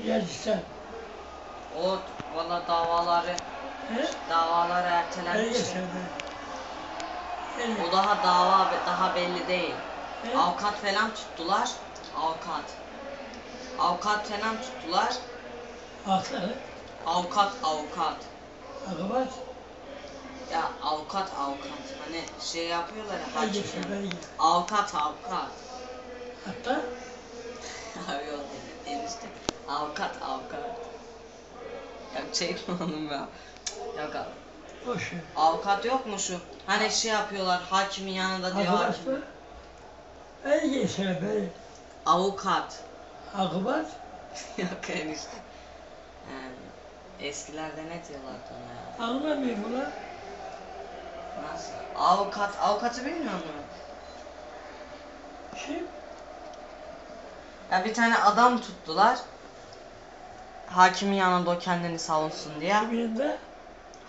Geciksen. O valla davaları He? davaları ertelenmiş. O daha dava daha belli değil. He? Avukat falan tuttular. Avukat. Avukat falan tuttular. Hakları. Avukat avukat. Akıbat. Ya avukat avukat. Hani şey yapıyorlar ya hakim. ben. Avukat avukat. Hatta Abi. Avukat avukat. Ya çekme onu ya. Yok abi. boş ver. Avukat yok mu şu? Hani şey yapıyorlar hakimin yanında diyor Akıbat hakim. mı? Ben geçer ben. Avukat. Akıbat. yok enişte. Yani eskilerde ne diyorlardı ona ya? Anlamıyorum ulan. Nasıl? Avukat. Avukatı bilmiyor musun? Kim? Ya bir tane adam tuttular. Hakimin yanında o kendini savunsun diye. Kimin de?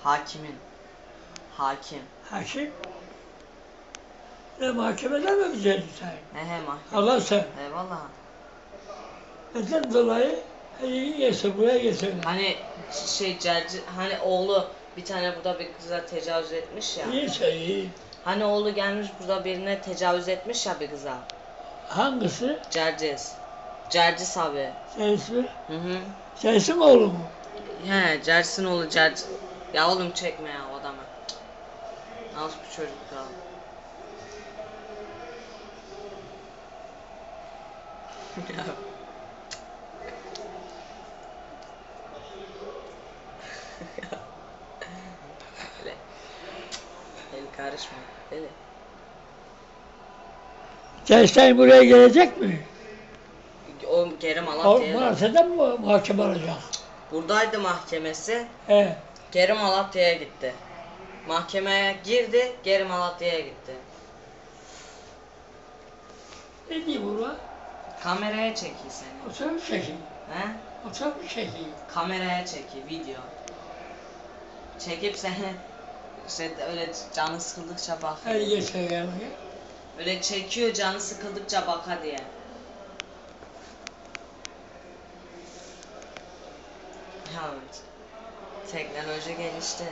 Hakimin. Hakim. Hakim. Ne mahkemede mi güzel sen? He he mahkum. Allah sen. Eyvallah. Neden dolayı? İyi geçsin buraya geçsin. Hani şey celci, hani oğlu bir tane burada bir kıza tecavüz etmiş ya. İyi sen iyi. Hani oğlu gelmiş burada birine tecavüz etmiş ya bir kıza. Hangisi? Cercis. Cercis abi. Sen ismi? Hı hı. Sen isim oğlu mu? He, Cercis'in oğlu Cercis. Ya oğlum çekme ya o adamı. Nasıl bir çocuk ya. ya. El karışma. Öyle. Gençler buraya gelecek mi? O geri Malatya'ya. Malatya'da mı mahkeme olacak? Buradaydı mahkemesi. He. Geri Malatya'ya gitti. Mahkemeye girdi, geri Malatya'ya gitti. Ne diyeyim ulan? Kameraya çekiyor seni. Oturup çekeyim. He? Oturup çekeyim. Kameraya çekiyor, video. Çekip seni işte öyle canı sıkıldıkça bak. Her geçer yani. Öyle çekiyor canı sıkıldıkça baka diye. Ya teknoloji gelişti.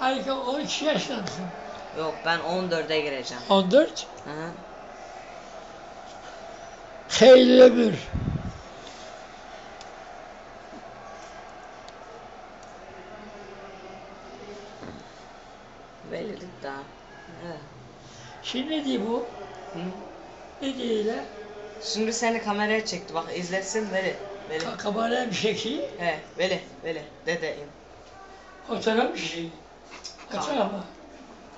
Harika 12 yaşındasın. Yok ben 14'e gireceğim. 14. Hı hı. Hayırlı ömür. Belirlik daha. Evet. Şimdi ne diyeyim bu? Hı? Ne diyeyim Şimdi seni kameraya çekti bak izletsin veli. Veli. Kameraya bir çekeyim. He veli veli dede in. Fotoğraf bir şey. Fotoğraf mı?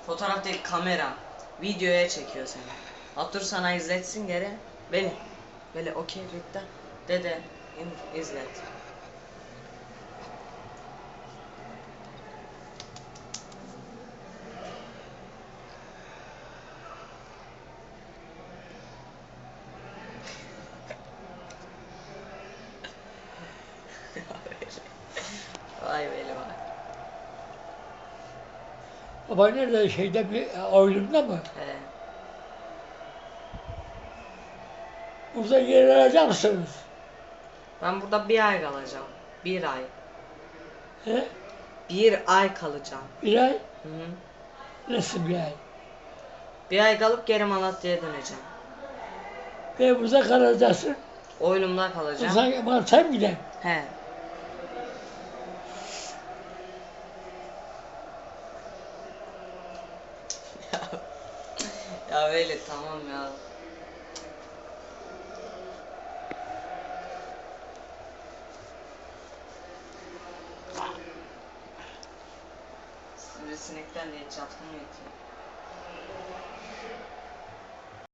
Fotoğraf değil kamera. Videoya çekiyor seni. Otur sana izletsin geri. Veli. Veli okey bitti. Dede in izlet. Vay Veli vay. Baba nerede şeyde bir oylumda mı? He. Burada yer alacaksınız. Ben burada bir ay kalacağım. Bir ay. He? Bir ay kalacağım. Bir ay. Hı hı. Nasıl bir ay? Bir ay kalıp geri Malatya'ya döneceğim. Ve burada kalacaksın. Oylumda kalacağım. Uzak Malta'ya mı gidelim? He. Ya öyle tamam ya. Sivrisinekten diye çatkın mı yetiyor?